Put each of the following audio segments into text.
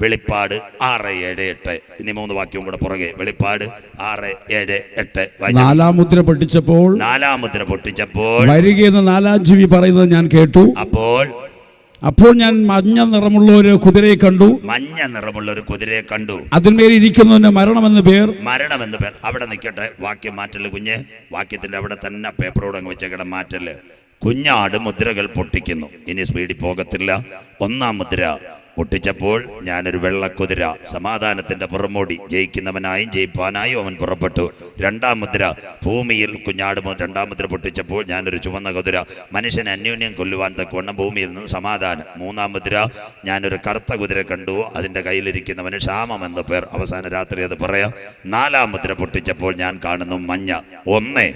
വെളിപ്പാട് ആറ് ഏഴ് എട്ട്. ഇനി മൂന്ന് വാക്യവും കൂടെ പുറകെ. വെളിപ്പാട് ആറ് ഏഴ് എട്ട്. നാലാം മുദ്ര പൊട്ടിച്ചപ്പോൾ നാലാം മുദ്ര പൊട്ടിച്ചപ്പോൾ വരികയെന്ന് നാലാം ജീവി പറയുന്നത് ഞാൻ കേട്ടു. അപ്പോൾ അപ്പോൾ ഞാൻ മഞ്ഞ നിറമുള്ള ഒരു കുതിരയെ കണ്ടു. മഞ്ഞ നിറമുള്ള ഒരു കുതിരയെ കണ്ടു. അതിന്മേൽ ഇരിക്കുന്നതിന് മരണമെന്ന് പേർ. മരണമെന്ന് പേർ. അവിടെ നിൽക്കട്ടെ. വാക്യം മാറ്റൽ കുഞ്ഞ്. വാക്യത്തിന്റെ അവിടെ തന്നെ പേപ്പറോട് അങ്ങ് വെച്ചേക്കണം മാറ്റൽ. കുഞ്ഞാട് മുദ്രകൾ പൊട്ടിക്കുന്നു. ഇനി സ്പീഡിൽ പോകത്തില്ല. ഒന്നാം മുദ്ര. പൊട്ടിച്ചപ്പോൾ ഞാനൊരു വെള്ളക്കുതിര സമാധാനത്തിന്റെ പുറമോടി ജയിക്കുന്നവനായും ജയിപ്പാനായും അവൻ പുറപ്പെട്ടു. രണ്ടാം മുദ്ര ഭൂമിയിൽ കുഞ്ഞാട് രണ്ടാം മുദ്ര പൊട്ടിച്ചപ്പോൾ ഞാനൊരു ചുവന്ന കുതിര മനുഷ്യനെ അന്യോന്യം കൊല്ലുവാൻ തക്കവണ്ണം ഭൂമിയിൽ നിന്ന് സമാധാനം. മൂന്നാം മുദ്ര ഞാനൊരു കറുത്ത കുതിര കണ്ടു. അതിന്റെ കയ്യിലിരിക്കുന്നവന് ക്ഷാമം എന്ന പേർ അവസാന രാത്രി അത് പറയാം. നാലാം മുദ്ര പൊട്ടിച്ചപ്പോൾ ഞാൻ കാണുന്നു മഞ്ഞ. ഒന്ന്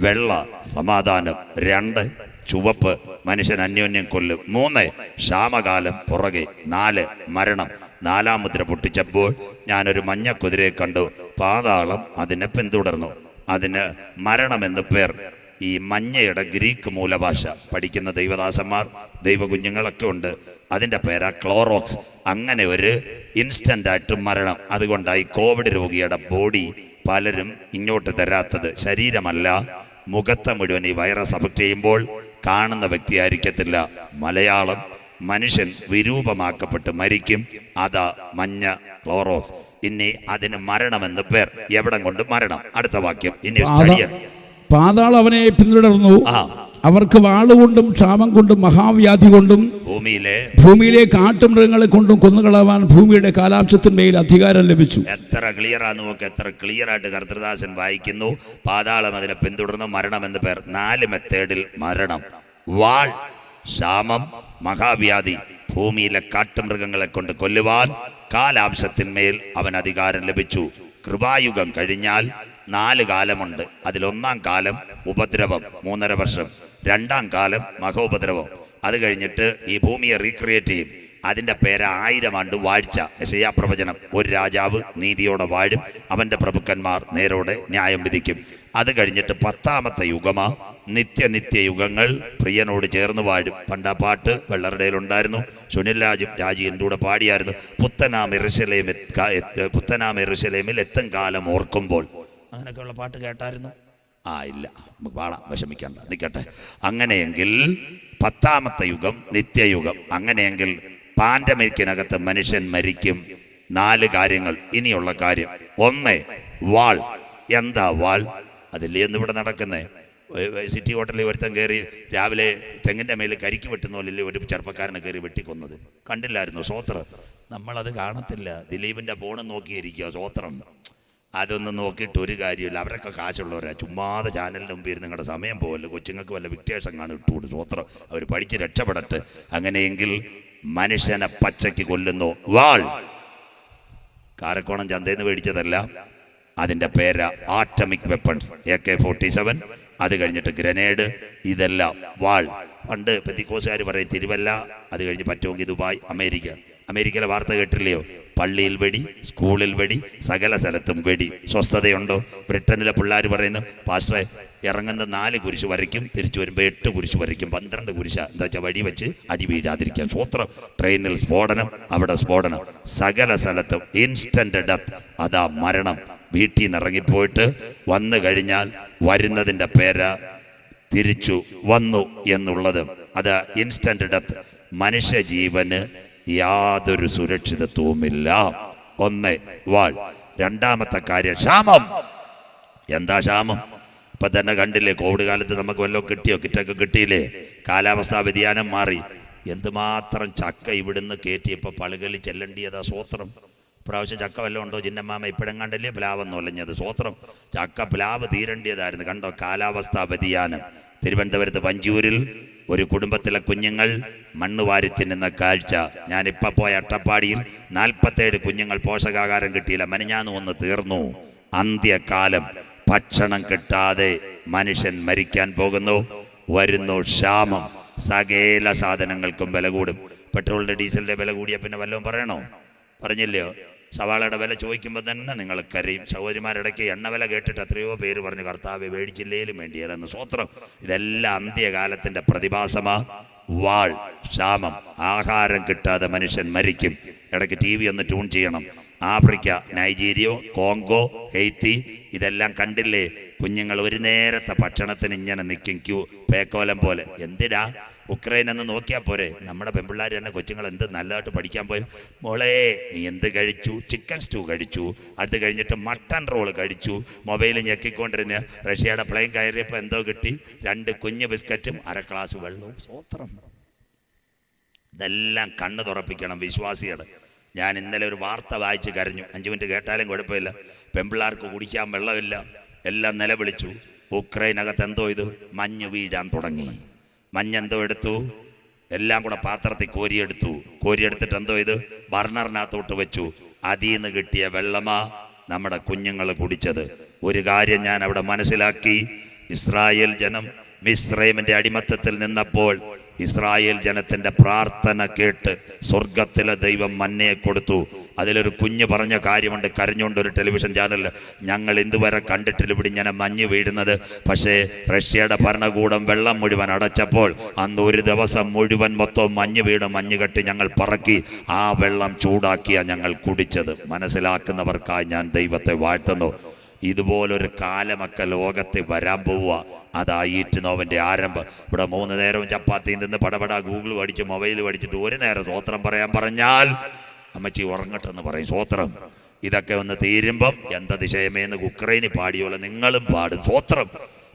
വെള്ള സമാധാനം. രണ്ട് ചുവപ്പ് മനുഷ്യൻ അന്യോന്യം കൊല്ലും. മൂന്ന് ക്ഷാമകാലം പുറകെ. നാല് മരണം. നാലാം മുദ്ര പൊട്ടിച്ചപ്പോൾ ഞാനൊരു മഞ്ഞ കുതിരയെ കണ്ടു. പാതാളം അതിനെ പിന്തുടർന്നു. അതിന് മരണമെന്ന് പേർ. ഈ മഞ്ഞയുടെ ഗ്രീക്ക് മൂലഭാഷ പഠിക്കുന്ന ദൈവദാസന്മാർ ദൈവകുഞ്ഞുങ്ങളൊക്കെ ഉണ്ട്. അതിന്റെ പേരാ ക്ലോറോക്സ്. അങ്ങനെ ഒരു ഇൻസ്റ്റന്റ് ആയിട്ട് മരണം. അതുകൊണ്ടായി കോവിഡ് രോഗിയുടെ ബോഡി പലരും ഇങ്ങോട്ട് തരാത്തത്. ശരീരമല്ല മുഖത്തെ മുഴുവൻ ഈ വൈറസ് അഫക്റ്റ് ചെയ്യുമ്പോൾ കാണുന്ന വ്യക്തിയായിരിക്കത്തില്ല. മലയാളം മനുഷ്യൻ വിരൂപമാക്കപ്പെട്ട് മരിക്കും. അതാ മഞ്ഞ ക്ലോറോക്സ്. ഇനി അതിന് മരണമെന്ന് പേർ. എവിടം കൊണ്ട് മരണം? അടുത്ത വാക്യം. ഇനി പാതാളം അവനെ പിന്തുടർന്നു. ആ. അവർക്ക് വാളുകൊണ്ടും ക്ഷാമം കൊണ്ടും മഹാവ്യാധി കൊണ്ടും ഭൂമിയിലെ ഭൂമിയിലെ കാട്ടുമൃഗങ്ങളെ കൊണ്ടും കൊന്നുകളാവാൻ ഭൂമിയുടെ കാലാംശത്തിന്മേൽ അധികാരം ലഭിച്ചു. എത്ര ക്ലിയർ ആണ് നോക്ക് എത്ര ക്ലിയർ ആയിട്ട് കർത്തൃദാസൻ വായിക്കുന്നു. പാതാളം അതിനെ പിന്തുടർന്ന് മരണം എന്ന് പേർ. നാല് മെത്തേഡിൽ മരണം വാൾ ക്ഷാമം മഹാവ്യാധി ഭൂമിയിലെ കാട്ടുമൃഗങ്ങളെ കൊണ്ട് കൊല്ലുവാൻ കാലാംശത്തിന്മേൽ അവൻ അധികാരം ലഭിച്ചു. കൃപായുഗം കഴിഞ്ഞാൽ നാല് കാലമുണ്ട്. അതിലൊന്നാം കാലം ഉപദ്രവം മൂന്നര വർഷം. രണ്ടാം കാലം മഹോപദ്രവം. അത് കഴിഞ്ഞിട്ട് ഈ ഭൂമിയെ റീക്രിയേറ്റ് ചെയ്യും. അതിന്റെ പേര് ആയിരം ആണ്ട് വാഴ്ച. യശയാ പ്രവചനം ഒരു രാജാവ് നീതിയോടെ വാഴും അവന്റെ പ്രഭുക്കന്മാർ നേരോടെ ന്യായം വിധിക്കും. അത് കഴിഞ്ഞിട്ട് പത്താമത്തെ യുഗമാ. നിത്യനിത്യ യുഗങ്ങൾ പ്രിയനോട് ചേർന്ന് വാഴും. പണ്ടാ പാട്ട് വെള്ളറുടയിലുണ്ടായിരുന്നു. സുനിൽ രാജും രാജി എന്റെ കൂടെ പാടിയായിരുന്നു. പുത്തനാം എറുശലേം പുത്തനാം എറുശലേമിൽ എത്തും കാലം ഓർക്കുമ്പോൾ. അങ്ങനെയൊക്കെയുള്ള പാട്ട് കേട്ടായിരുന്നു. ആ ഇല്ല. നമുക്ക് പാടാം. വിഷമിക്കണ്ട. നിൽക്കട്ടെ. അങ്ങനെയെങ്കിൽ പത്താമത്തെ യുഗം നിത്യയുഗം. അങ്ങനെയെങ്കിൽ പാൻഡമിക്കിനകത്ത് മനുഷ്യൻ മരിക്കും. നാല് കാര്യങ്ങൾ ഇനിയുള്ള കാര്യം. ഒന്ന് വാൾ. എന്താ വാൾ? അതില്ലേ ഇവിടെ നടക്കുന്നേ? സിറ്റി ഹോട്ടലിൽ ഒരുത്തൻ കയറി രാവിലെ തെങ്ങിന്റെ മേൽ കരിക്ക് വെട്ടുന്ന പോലില്ലേ ഒരു ചെറുപ്പക്കാരനെ കയറി വെട്ടിക്കൊന്നത്? കണ്ടില്ലായിരുന്നു? സ്വോത്രം നമ്മളത് കാണത്തില്ല. ദിലീപിന്റെ ഫോണും നോക്കിയിരിക്കുക സ്വോത്രം അതൊന്നും നോക്കിയിട്ട് ഒരു കാര്യമില്ല. അവരൊക്കെ കാശുള്ളവരാ. ചുമ്മാതെ ചാനലിന് മുമ്പ് ഇരുന്ന് നിങ്ങളുടെ സമയം പോകല്ലോ കൊച്ചുങ്ങൾക്ക് വല്ല വിക്ടേഴ്സ് കാണും ഇട്ടുകൊണ്ട് സ്വോത്രം. അവർ പഠിച്ച് രക്ഷപ്പെടട്ടെ. അങ്ങനെയെങ്കിൽ മനുഷ്യനെ പച്ചയ്ക്ക് കൊല്ലുന്നു. വാൾ. കാരക്കോണം ചന്തയിൽ നിന്ന് മേടിച്ചതല്ല. അതിന്റെ പേര് atomic weapons A K forty seven അത് കഴിഞ്ഞിട്ട് ഗ്രനേഡ്. ഇതെല്ലാം വാൾ. പണ്ട് പെത്തിക്കോസുകാർ പറയും തിരുവല്ല. അത് കഴിഞ്ഞ് പറ്റുമെങ്കിൽ ദുബായ് അമേരിക്ക. അമേരിക്കയിലെ വാർത്ത കേട്ടില്ലയോ? പള്ളിയിൽ വെടി സ്കൂളിൽ വെടി സകല സ്ഥലത്തും വെടി. സ്വസ്ഥതയുണ്ടോ? ബ്രിട്ടനിലെ പിള്ളേർ പറയുന്നു പാസ്റ്ററെ ഇറങ്ങുന്ന നാല് കുരിശ് വരയ്ക്കും തിരിച്ചു വരുമ്പോൾ എട്ട് കുരിശ് വരയ്ക്കും. പന്ത്രണ്ട് കുരിശ. എന്താ വെച്ചാൽ വഴി വെച്ച് അടി വീഴാതിരിക്കാൻ സ്വോത്രം. ട്രെയിനിൽ സ്ഫോടനം അവിടെ സ്ഫോടനം. സകല സ്ഥലത്തും ഇൻസ്റ്റന്റ് ഡെത്ത് അതാ മരണം. വീട്ടിൽ നിന്ന് ഇറങ്ങിപ്പോയിട്ട് വന്നു കഴിഞ്ഞാൽ വരുന്നതിന്റെ പേര് തിരിച്ചു വന്നു എന്നുള്ളത്. അത് ഇൻസ്റ്റന്റ് ഡെത്ത് മനുഷ്യ മനുഷ്യജീവന് യാതൊരു സുരക്ഷിതത്വവുമില്ല. ഒന്ന് വാൾ. രണ്ടാമത്തെ കാര്യം ക്ഷാമം. എന്താ ക്ഷാമം? ഇപ്പൊ തന്നെ കണ്ടില്ലേ കോവിഡ് കാലത്ത് നമുക്ക് വല്ലതും കിട്ടിയോ? കിറ്റൊക്കെ കിട്ടിയില്ലേ? കാലാവസ്ഥാ വ്യതിയാനം മാറി. എന്തുമാത്രം ചക്ക ഇവിടുന്ന് കയറ്റിയപ്പോൾ പളുകലി ചെല്ലണ്ടിയതാ സ്വോത്രം. പ്രാവശ്യം ചക്ക വല്ലതും ഉണ്ടോ? ചിന്നമ്മാമ ഇപ്പോഴെങ്ങാണ്ടല്ലേ പ്ലാവെന്ന് ഒലഞ്ഞത് സ്വോത്രം. ചക്ക പ്ലാവ് തീരണ്ടിയതായിരുന്നു. കണ്ടോ കാലാവസ്ഥാ വ്യതിയാനം. തിരുവനന്തപുരത്ത് പഞ്ചൂരിൽ ഒരു കുടുംബത്തിലെ കുഞ്ഞുങ്ങൾ മണ്ണ് വാരി തിന്നുന്ന കാഴ്ച ഞാനിപ്പോൾ പോയ അട്ടപ്പാടിയിൽ നാൽപ്പത്തേഴ് കുഞ്ഞുങ്ങൾ പോഷകാഹാരം കിട്ടിയില്ല. മനിഞ്ഞാന്ന് ഒന്ന് തീർന്നു. അന്ത്യകാലം ഭക്ഷണം കിട്ടാതെ മനുഷ്യൻ മരിക്കാൻ പോകുന്നു. വരുന്നു ക്ഷാമം. സകല സാധനങ്ങൾക്കും വില കൂടും. പെട്രോളിന്റെ ഡീസലിന്റെ വില കൂടിയ പിന്നെ വല്ലതും പറയണോ? പറഞ്ഞില്ലയോ? സവാളയുടെ വില ചോദിക്കുമ്പോൾ തന്നെ നിങ്ങൾ കരയും. സഹോദരിമാരിടയ്ക്ക് എണ്ണ വില കേട്ടിട്ട് എത്രയോ പേര് പറഞ്ഞു കർത്താവ് മേടിച്ചില്ലേലും വേണ്ടിയാലെന്ന് സ്വത്രം ഇതെല്ലാം അന്ത്യകാലത്തിന്റെ പ്രതിഭാസമാ. വാൾ ക്ഷാമം ആഹാരം കിട്ടാതെ മനുഷ്യൻ മരിക്കും. ഇടയ്ക്ക് ടി വി ഒന്ന് ട്യൂൺ ചെയ്യണം. ആഫ്രിക്ക നൈജീരിയ കോങ്കോ ഹെയ്ത്തി ഇതെല്ലാം കണ്ടില്ലേ? കുഞ്ഞുങ്ങൾ ഒരു നേരത്തെ ഭക്ഷണത്തിന് ഇങ്ങനെ നിൽക്കും. ക്യൂ പേക്കോലം പോലെ. എന്തിനാ? ഉക്രൈൻ എന്ന് നോക്കിയാൽ പോരെ. നമ്മുടെ പെമ്പിള്ളാർ തന്നെ കൊച്ചുങ്ങൾ എന്ത് നല്ലതായിട്ട് പഠിക്കാൻ പോയി. മോളെ നീ എന്ത് കഴിച്ചു? ചിക്കൻ സ്റ്റൂ കഴിച്ചു. അടുത്ത് കഴിഞ്ഞിട്ട് മട്ടൺ റോൾ കഴിച്ചു. മൊബൈൽ ഞെക്കിക്കൊണ്ടിരുന്ന റഷ്യയുടെ പ്ലെയിൻ കയറിയപ്പോൾ എന്തോ കിട്ടി? രണ്ട് കുഞ്ഞ് ബിസ്ക്കറ്റും അര ഗ്ലാസ് വെള്ളവും. സ്വോത്രം ഇതെല്ലാം കണ്ണ് തുറപ്പിക്കണം വിശ്വാസികൾ ഞാൻ ഇന്നലെ ഒരു വാർത്ത വായിച്ച് കരഞ്ഞു. അഞ്ചു മിനിറ്റ് കേട്ടാലും കുഴപ്പമില്ല. പെമ്പിള്ളാർക്ക് കുടിക്കാൻ വെള്ളമില്ല. എല്ലാം നിലവിളിച്ചു. ഉക്രൈനകത്ത് എന്തോ ഇത്? മഞ്ഞ് വീഴാൻ തുടങ്ങി. മഞ്ഞെന്തോ എടുത്തു. എല്ലാം കൂടെ പാത്രത്തിൽ കോരിയെടുത്തു. കോരിയെടുത്തിട്ട് എന്തോ ഇത്? ബർണറിനകത്തോട്ട് വെച്ചു. അതിൽ നിന്ന് കിട്ടിയ വെള്ളമാ നമ്മുടെ കുഞ്ഞുങ്ങൾ കുടിച്ചത്. ഒരു കാര്യം ഞാൻ അവിടെ മനസ്സിലാക്കി. ഇസ്രായേൽ ജനം മിസ്രൈമിന്റെ അടിമത്തത്തിൽ നിന്നപ്പോൾ ഇസ്രായേൽ ജനത്തിന്റെ പ്രാർത്ഥന കേട്ട് സ്വർഗത്തിലെ ദൈവം മന്നയെ കൊടുത്തു. അതിലൊരു കുഞ്ഞ് പറഞ്ഞ കാര്യമുണ്ട്. കരഞ്ഞുകൊണ്ട് ഒരു ടെലിവിഷൻ ചാനലിൽ ഞങ്ങൾ ഇതുവരെ കണ്ടിട്ടില്ല. ഇവിടെ ഇങ്ങനെ മഞ്ഞ് വീഴുന്നത്. പക്ഷേ റഷ്യയുടെ ഭരണകൂടം വെള്ളം മുഴുവൻ അടച്ചപ്പോൾ അന്ന് ഒരു ദിവസം മുഴുവൻ മൊത്തം മഞ്ഞ് വീണ് മഞ്ഞ് കെട്ടി ഞങ്ങൾ പറക്കി. ആ വെള്ളം ചൂടാക്കിയ ഞങ്ങൾ കുടിച്ചത്. മനസ്സിലാക്കുന്നവർക്കായി ഞാൻ ദൈവത്തെ വാഴ്ത്തുന്നു. ഇതുപോലൊരു കാലമൊക്കെ ലോകത്തെ വരാൻ പോവുക. അതായിട്ട് നോവന്റെ ആരംഭം. ഇവിടെ മൂന്ന് നേരവും ചപ്പാത്തിയും നിന്ന് പടപട ഗൂഗിൾ പഠിച്ച് മൊബൈൽ പഠിച്ചിട്ട് ഒരു നേരം സ്വോത്രം പറയാൻ പറഞ്ഞാൽ അമ്മച്ചി ഉറങ്ങട്ടെ എന്ന് പറയും. സ്വോത്രം ഇതൊക്കെ ഒന്ന് തീരുമ്പം എന്തതിശയമേന്ന് ഉക്രൈനി പാടിയോളെ നിങ്ങളും പാടും. സ്വോത്രം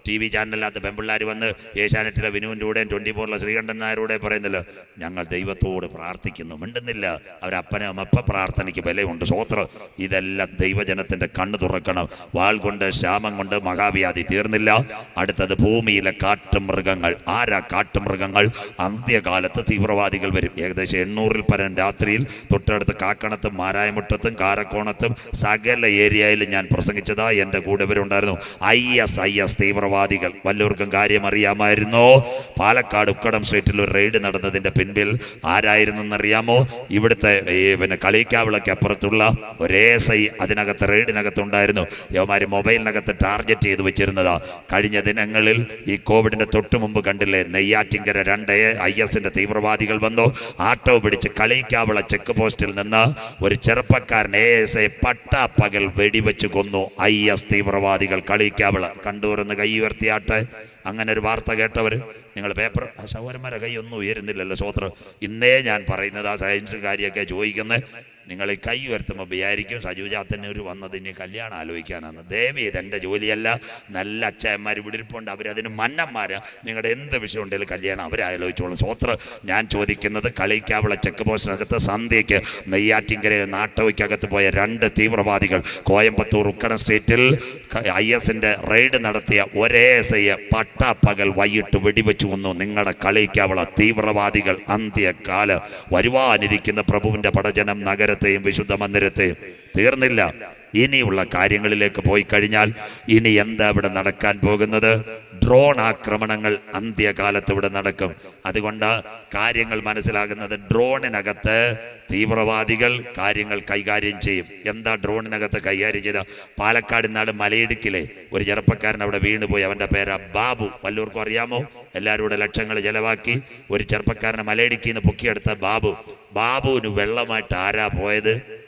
ടി വി ചാനലിനകത്ത് പെമ്പിള്ളാർ വന്ന് ഏഷ്യാനെറ്റിലെ വിനുവിന്റെ കൂടെയും ട്വന്റി ഫോറിലെ ശ്രീകണ്ഠൻ നായരുടെ പറയുന്നല്ലോ ഞങ്ങൾ ദൈവത്തോട് പ്രാർത്ഥിക്കുന്നു. മിണ്ടുന്നില്ല. അവരപ്പനെ അമ്മപ്പ പ്രാർത്ഥനയ്ക്ക് വിലയുണ്ട് സ്വോത്രം ഇതെല്ലാം ദൈവജനത്തിന്റെ കണ്ണ് തുറക്കണം. വാൾ കൊണ്ട് ക്ഷാമം കൊണ്ട് മഹാവ്യാധി തീർന്നില്ല. അടുത്തത് ഭൂമിയിലെ കാട്ടുമൃഗങ്ങൾ. ആരാ കാട്ടുമൃഗങ്ങൾ? അന്ത്യകാലത്ത് തീവ്രവാദികൾ വരും. ഏകദേശം എണ്ണൂറിൽ പരം രാത്രിയിൽ തൊട്ടടുത്ത് കാക്കണത്തും മാരായമുട്ടത്തും കാരക്കോണത്തും സകല ഏരിയയിലും ഞാൻ പ്രസംഗിച്ചതാ. എന്റെ കൂടെ ഇവരുണ്ടായിരുന്നു. ഐ എസ് ഐ എസ് തീവ്രവാദികൾ. വല്ലവർക്കും കാര്യം അറിയാമായിരുന്നോ പാലക്കാട് ഉക്കടം സ്ട്രീറ്റിൽ ഒരു റെയ്ഡ് നടന്നതിന്റെ പിൻപിൽ ആരായിരുന്നെന്നറിയാമോ? ഇവിടുത്തെ പിന്നെ കളിക്കാവിളയ്ക്ക് അപ്പുറത്തുള്ള ഒരേ സൈ അതിനകത്ത് റെയ്ഡിനകത്ത് ഉണ്ടായിരുന്നു യവമാര് മൊബൈലിനകത്ത് ടാർഗറ്റ് ചെയ്ത് വെച്ചിരുന്നത്. കഴിഞ്ഞ ദിനങ്ങളിൽ ഈ കോവിഡിന്റെ തൊട്ടു മുമ്പ് കണ്ടില്ലേ? നെയ്യാറ്റിങ്കര രണ്ട് ഐ എസിന്റെ തീവ്രവാദികൾ വന്നു. ആട്ടോ പിടിച്ച് കളിക്കാവിള ചെക്ക് പോസ്റ്റിൽ നിന്ന് ഒരു ചെറുപ്പക്കാരൻ എ എസ് ഐ പട്ടാപ്പകൽ വെടിവെച്ച് കൊന്നു ഐ എസ് തീവ്രവാദികൾ കളിക്കാവിള. കണ്ടൂർന്ന് കൈ ഉയർത്തിയാട്ടെ. അങ്ങനെ ഒരു വാർത്ത കേട്ടവർ നിങ്ങൾ പേപ്പർ ആ സഹോദരന്മാരെ കൈ ഒന്നും ഉയരുന്നില്ലല്ലോ സ്വോത്രം ഇന്നേ ഞാൻ പറയുന്നത് ആ സയൻസ് കാര്യമൊക്കെ ചോദിക്കുന്നത് നിങ്ങൾ ഈ കൈ ഉയർത്തുമ്പോൾ വിചാരിക്കും സജു ചാത്തന്നൂർ വന്നത് ഇനി കല്യാണം ആലോചിക്കാനാണ് ദേവി ഇതെന്റെ ജോലിയല്ല. നല്ല അച്ചായന്മാർ ഇവിടെ ഇരിപ്പുണ്ട്. അവരതിന് മന്നന്മാരാ നിങ്ങളുടെ എന്ത് വിഷയം ഉണ്ടെങ്കിലും കല്യാണം അവരാലോചിച്ചോളും. സ്വോത്ര ഞാൻ ചോദിക്കുന്നത് കളിക്കാവിള ചെക്ക് പോസ്റ്റിനകത്ത് സന്ധ്യയ്ക്ക് നെയ്യാറ്റിങ്കര നാട്ടോയ്ക്കകത്ത് പോയ രണ്ട് തീവ്രവാദികൾ കോയമ്പത്തൂർ ഉക്കണ സ്ട്രീറ്റിൽ ഐ എസിന്റെ റെയ്ഡ് നടത്തിയ ഒരേ എസ് ഐയെ പട്ടാപ്പകൽ വൈകിട്ട് വെടിവെച്ചു കൊന്നു. നിങ്ങളുടെ കളിക്കാവിള തീവ്രവാദികൾ അന്ത്യകാല വരുവാനിരിക്കുന്ന പ്രഭുവിന്റെ പടജനം നഗരത്തെയും വിശുദ്ധ മന്ദിരത്തെയും തീർന്നില്ല. ഇനിയുള്ള കാര്യങ്ങളിലേക്ക് പോയി കഴിഞ്ഞാൽ ഇനി എന്താ ഇവിടെ നടക്കാൻ പോകുന്നത്? ഡ്രോൺ ആക്രമണങ്ങൾ അന്ത്യകാലത്ത് ഇവിടെ നടക്കും. അതുകൊണ്ട് കാര്യങ്ങൾ മനസ്സിലാകുന്നത് ഡ്രോണിനകത്ത് തീവ്രവാദികൾ കാര്യങ്ങൾ കൈകാര്യം ചെയ്യും. എന്താ ഡ്രോണിനകത്ത് കൈകാര്യം ചെയ്ത? പാലക്കാട് നാട് മലയിടുക്കിലെ ഒരു ചെറുപ്പക്കാരൻ അവിടെ വീണുപോയി. അവന്റെ പേരാ ബാബു. വല്ലവർക്കും അറിയാമോ? എല്ലാവരും ലക്ഷങ്ങൾ ചെലവാക്കി ഒരു ചെറുപ്പക്കാരനെ മലയിടുക്കിന്ന് പൊക്കിയെടുത്ത ബാബു. ബാബുവിന് വെള്ളമായിട്ട് ആരാ പോയത്?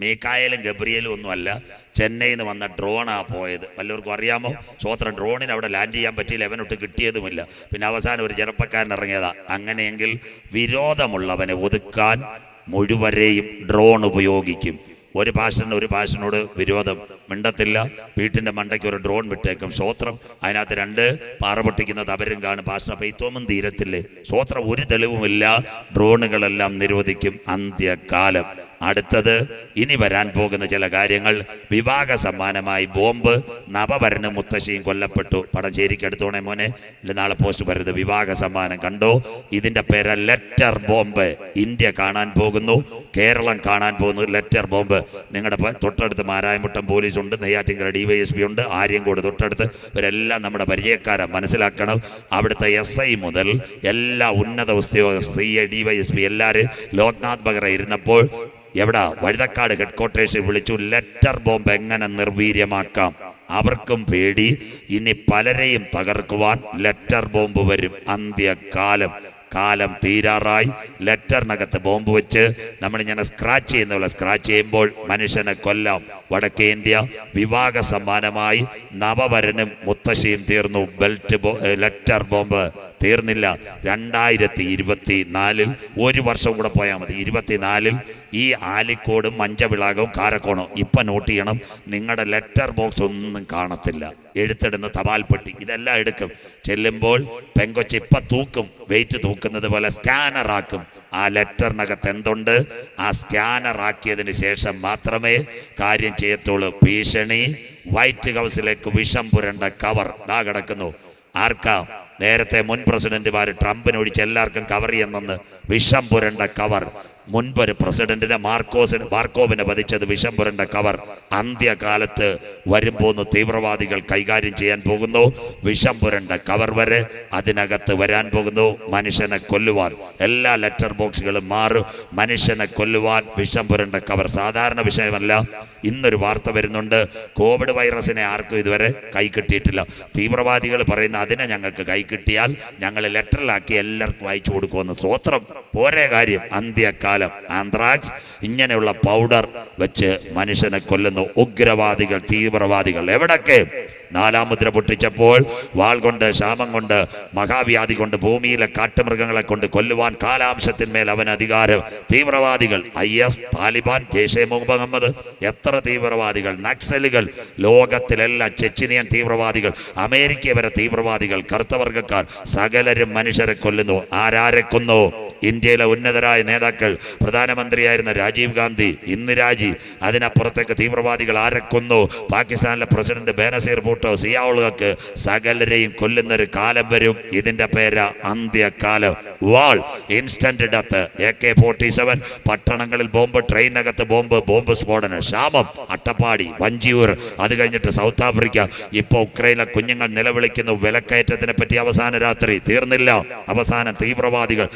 മീക്കായലും ഗബ്രിയലും ഒന്നുമല്ല ചെന്നൈയിൽ നിന്ന് വന്ന ഡ്രോണാ പോയത്. വല്ലവർക്കും അറിയാമോ? സ്വോത്രം ഡ്രോണിന് അവിടെ ലാൻഡ് ചെയ്യാൻ പറ്റിയില്ല അവനൊട്ട് കിട്ടിയതുമില്ല. പിന്നെ അവസാനം ഒരു ചെറുപ്പക്കാരൻ ഇറങ്ങിയതാ. അങ്ങനെയെങ്കിൽ വിരോധമുള്ളവനെ ഒതുക്കാൻ മുഴുവരെയും ഡ്രോൺ ഉപയോഗിക്കും. ഒരു ഭാഷന് ഒരു പാഷനോട് വിരോധം മിണ്ടത്തില്ല. വീട്ടിന്റെ മണ്ടയ്ക്ക് ഒരു ഡ്രോൺ വിട്ടേക്കും. സ്വോത്രം അതിനകത്ത് രണ്ട് പാറ പൊട്ടിക്കുന്നത് അവരും കാണും. ഭാഷ പൈത്വമും തീരത്തില്ലേ? സ്വോത്രം ഒരു തെളിവുമില്ല. ഡ്രോണുകളെല്ലാം നിരോധിക്കും. അന്ത്യകാലം. അടുത്തത് ഇനി വരാൻ പോകുന്ന ചില കാര്യങ്ങൾ. വിവാഹ സമ്മാനമായി ബോംബ് നവഭരണ മുത്തശ്ശിയും കൊല്ലപ്പെട്ടു. പടഞ്ചേരിക്ക് എടുത്തോണേ മോനെ. ഇല്ല നാളെ പോസ്റ്റ് വരരുത്. വിവാഹ സമ്മാനം കണ്ടോ? ഇതിന്റെ പേര് ലെറ്റർ ബോംബ്. ഇന്ത്യ കാണാൻ പോകുന്നു. കേരളം കാണാൻ പോകുന്നു. Letter bomb. നിങ്ങളുടെ തൊട്ടടുത്ത് മാരായമുട്ടം പോലീസ് ഉണ്ട് Neyyattinkara D Y S P ഉണ്ട്. ആര്യങ്കോട് തൊട്ടടുത്ത്. ഇവരെല്ലാം നമ്മുടെ പരിചയക്കാരെ. മനസ്സിലാക്കണം. അവിടുത്തെ എസ് ഐ മുതൽ എല്ലാ ഉന്നത ഉദ്യോഗസ്ഥ C A D Y S P എല്ലാവരും ലോക്നാഥ് ബെഹ്റ ഇരുന്നപ്പോൾ എവിടാ വഴുതക്കാട് ഹെഡ് ക്വാർട്ടേഴ്സിൽ വിളിച്ചു ലെറ്റർ ബോംബ് എങ്ങനെ നിർവീര്യമാക്കാം? അവർക്കും പേടി. ഇനി പലരെയും തകർക്കുവാൻ ലെറ്റർ ബോംബ് വരും. അന്ത്യകാലം കാലം തീരാറായി. ലെറ്ററിനകത്ത് ബോംബ് വെച്ച് നമ്മൾ നമ്മളിങ്ങനെ സ്ക്രാച്ച് ചെയ്യുന്ന സ്ക്രാച്ച് ചെയ്യുമ്പോൾ മനുഷ്യനെ കൊല്ലാം. വടക്കേ ഇന്ത്യ വിവാഹ സമ്മാനമായി നവവരനും മുത്തശ്ശിയും തീർന്നു. ബെൽറ്റ് ലെറ്റർ ബോംബ് തീർന്നില്ല. രണ്ടായിരത്തി ഇരുപത്തി നാലിൽ ഒരു വർഷം കൂടെ പോയാൽ മതി. ഇരുപത്തിനാലിൽ ഈ ആലിക്കോടും മഞ്ചവിളാകവും കാരക്കോണും ഇപ്പം നോട്ട് ചെയ്യണം. നിങ്ങളുടെ ലെറ്റർ ബോക്സ് ഒന്നും കാണത്തില്ല. എഴുത്തിടുന്ന തപാൽപ്പെട്ടി ഇതെല്ലാം എടുക്കും. ചെല്ലുമ്പോൾ പെങ്കൊച്ച് ഇപ്പം തൂക്കും. വെയിറ്റ് തൂക്കുന്നത് പോലെ സ്കാനർ ആക്കും ആ ലെറ്ററിനകത്ത് എന്തുണ്ട്? ആ സ്കാനർ ആക്കിയതിന് ശേഷം മാത്രമേ കാര്യം ചെയ്യത്തുള്ളൂ. ഭീഷണി വൈറ്റ് ഹൗസിലേക്ക് വിഷം പുരണ്ട കവർ. ഡാ കിടക്കുന്നു. ആർക്കാ? നേരത്തെ മുൻ പ്രസിഡന്റുമാർ ട്രംപിനൊഴിച്ച് എല്ലാവർക്കും കവർ ചെയ്യുന്നെന്ന് വിഷം പുരണ്ട കവർ. മുൻപൊരു പ്രസിഡന്റിനെ മാർക്കോസിന് മാർക്കോവിനെ വധിച്ചത് വിഷം പുരണ്ട കവർ. അന്ത്യകാലത്ത് വരുമ്പോന്ന് തീവ്രവാദികൾ കൈകാര്യം ചെയ്യാൻ പോകുന്നു. വിഷം പുരണ്ട കവർ വരെ അതിനകത്ത് വരാൻ പോകുന്നു. മനുഷ്യനെ കൊല്ലുവാൻ എല്ലാ ലെറ്റർ ബോക്സുകളും മാറും. മനുഷ്യനെ കൊല്ലുവാൻ വിഷം പുരണ്ട കവർ സാധാരണ വിഷയമല്ല. ഇന്നൊരു വാർത്ത വരുന്നുണ്ട്. കോവിഡ് വൈറസിനെ ആർക്കും ഇതുവരെ കൈ കിട്ടിയിട്ടില്ല. തീവ്രവാദികൾ പറയുന്ന അതിനെ ഞങ്ങൾക്ക് കൈ കിട്ടിയാൽ ഞങ്ങൾ ലെറ്ററിലാക്കി എല്ലാവർക്കും അയച്ചു കൊടുക്കുമെന്ന് സ്വോത്രം. പോരേ കാര്യം. അന്ത്യകാലം. ആന്ത്രാക്സ് ഇങ്ങനെയുള്ള പൗഡർ വെച്ച് മനുഷ്യനെ കൊല്ലുന്ന ഉഗ്രവാദികൾ തീവ്രവാദികൾ. എവിടൊക്കെ? നാലാം മുദ്ര പൊട്ടിച്ചപ്പോൾ വാൾ കൊണ്ട് ശാമം കൊണ്ട് മഹാവ്യാധി കൊണ്ട് ഭൂമിയിലെ കാട്ടുമൃഗങ്ങളെ കൊണ്ട് കൊല്ലുവാൻ കാലാംശത്തിന്മേൽ അവൻ അധികാരം. തീവ്രവാദികൾ. I S Taliban Jaish Mohammed. എത്ര തീവ്രവാദികൾ? നക്സലുകൾ. ലോകത്തിലെല്ലാം ചെച്ചിനിയൻ തീവ്രവാദികൾ. അമേരിക്ക വരെ തീവ്രവാദികൾ. കറുത്തവർഗക്കാർ സകലരും മനുഷ്യരെ കൊല്ലുന്നു. ആരാരെ കൊന്നു? ഇന്ത്യയിലെ ഉന്നതരായ നേതാക്കൾ പ്രധാനമന്ത്രിയായിരുന്ന രാജീവ് ഗാന്ധി ഇന്ദിരാജി അതിനപ്പുറത്തേക്ക് തീവ്രവാദികൾ ആരെ കൊന്നു? പാകിസ്ഥാനിലെ പ്രസിഡന്റ് ബേനസീർ ഭൂട്ടോ സിയാവുളുകൾക്ക് സകലരെയും കൊല്ലുന്ന ഒരു കാലം വരും. ഇതിന്റെ പേര് അന്ത്യകാലം വാൾ. Instant death A K forty seven പട്ടണങ്ങളിൽ ബോംബ് ട്രെയിനകത്ത് ബോംബ് ബോംബ് സ്ഫോടനം ക്ഷാമം അട്ടപ്പാടി വഞ്ചിയൂർ. അത് കഴിഞ്ഞിട്ട് സൗത്ത് ആഫ്രിക്ക. ഇപ്പൊ ഉക്രൈനിലെ കുഞ്ഞുങ്ങൾ നിലവിളിക്കുന്നു. വിലക്കയറ്റത്തിനെ പറ്റി അവസാന രാത്രി തീർന്നില്ല. അവസാന തീവ്രവാദികൾ.